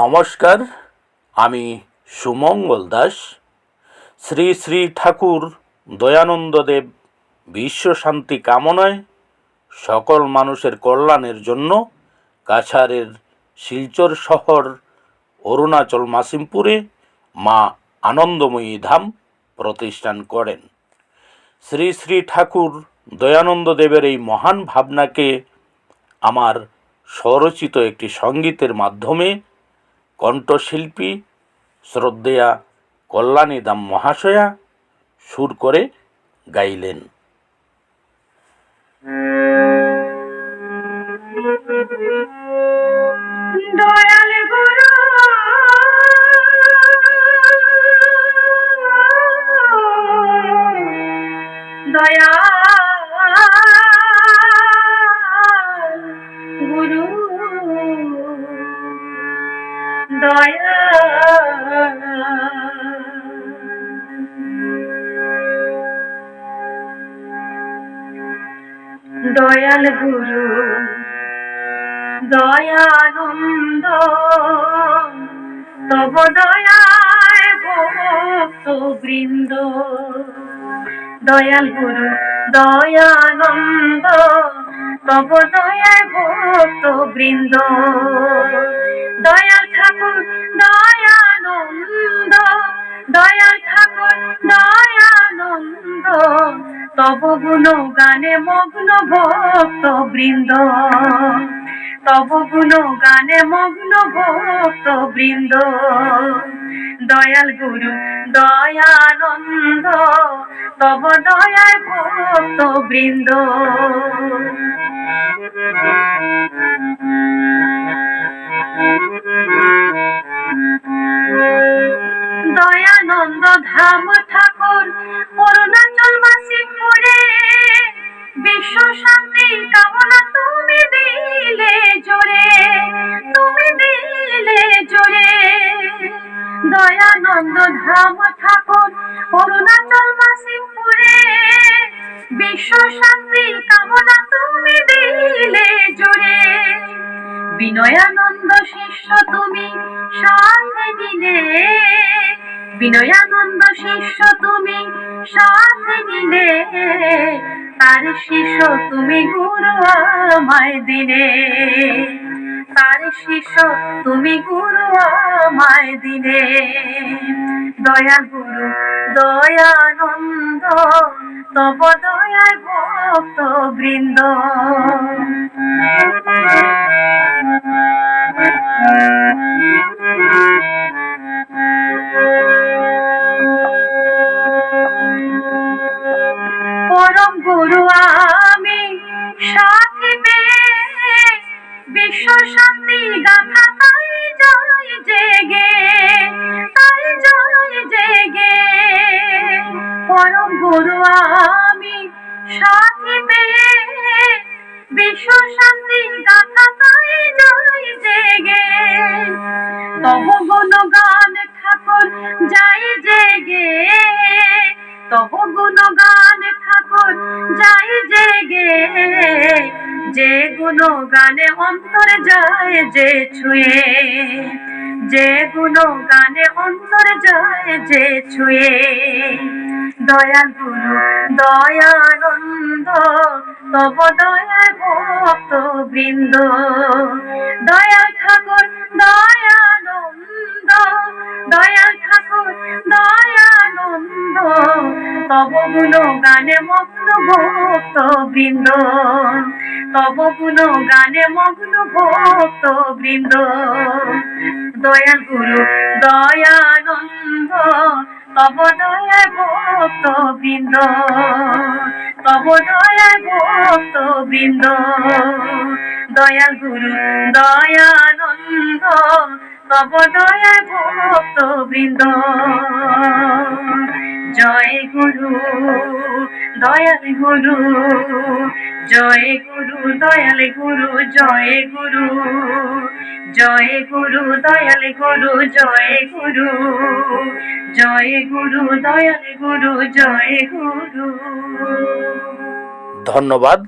নমস্কার, আমি সুমঙ্গল দাস। শ্রী শ্রী ঠাকুর দয়ানন্দ দয়ানন্দদেব বিশ্বশান্তি কামনায় সকল মানুষের কল্যাণের জন্য কাছারের শিলচর শহর অরুণাচল মাসিমপুরে মা আনন্দময়ী ধাম প্রতিষ্ঠান করেন। শ্রী শ্রী ঠাকুর দয়ানন্দ দেবের এই মহান ভাবনাকে আমার স্বরচিত একটি সঙ্গীতের মাধ্যমে কণ্ঠশিল্পী শ্রদ্ধেয়া কল্যাণী দাম মহাশয়া সুর করে গাইলেন। দয়াল দয়া দয়াল গুরু দয়ানন্দ তব দয়ায় ভক্ত বৃন্দ দয়াল গুরু দয়ানন্দ তব দয়ায় ভক্ত বৃন্দ দয়াল ঠাকুর দয়ানন্দ দয়াল ঠাকুর দয়ানন্দ, তব গুণ গানে মগ্ন ভক্ত বৃন্দ, তব গুণ গানে মগ্ন ভক্ত বৃন্দ। দয়াল গুরু, দয়ানন্দ, তব দয়ায় ভক্ত বৃন্দ। বিশ্ব শান্তি কামনা তুমি দিলে জোরে, তুমি দিলে জোরে। দয়ানন্দ ধাম ঠাকুর, অরুণাচল মাসিমপুরে বিশ্ব শান্তি কামনা তুমি দিলে জোরে। বিনয়ানন্দ শিষ্য তুমি সাথে দিলে বিনয়ানন্দ শিষ্য তুমি সাথে দিলে তার শিষ্য তুমি গুরু আমায় দিলে। তার শিষ্য তুমি গুরু আমায় দিলে। দয়া গুরু দয়ানন্দ তব দয়ায় ভক্ত বৃন্দ। গানে অন্তর যায় যে ছুঁয়ে, যে গুণ গানে অন্তর যায় যে ছুঁয়ে। দয়াল গুরু দয়ানন্দ, তব দয়া ভক্ত বৃন্দ দয়া ঠাকুর দয়ানন্দ তব গুণ গানে মগ্ন ভক্ত বৃন্দ তব গুণ গানে মগ্ন ভক্ত বৃন্দ দয়াল গুরু, দয়ানন্দ তব দয়া ভক্ত বৃন্দ তব দয়া ভক্ত বৃন্দ দয়াল গুরু, দয়ানন্দ তব দয়া ভক্ত বৃন্দ জয় গুরু, দয়াল গুরু, জয় গুরু, দয়াল গুরু, জয় গুরু জয় গুরু, দয়াল গুরু, জয় গুরু জয় গুরু, দয়াল গুরু, জয় গুরু। ধন্যবাদ।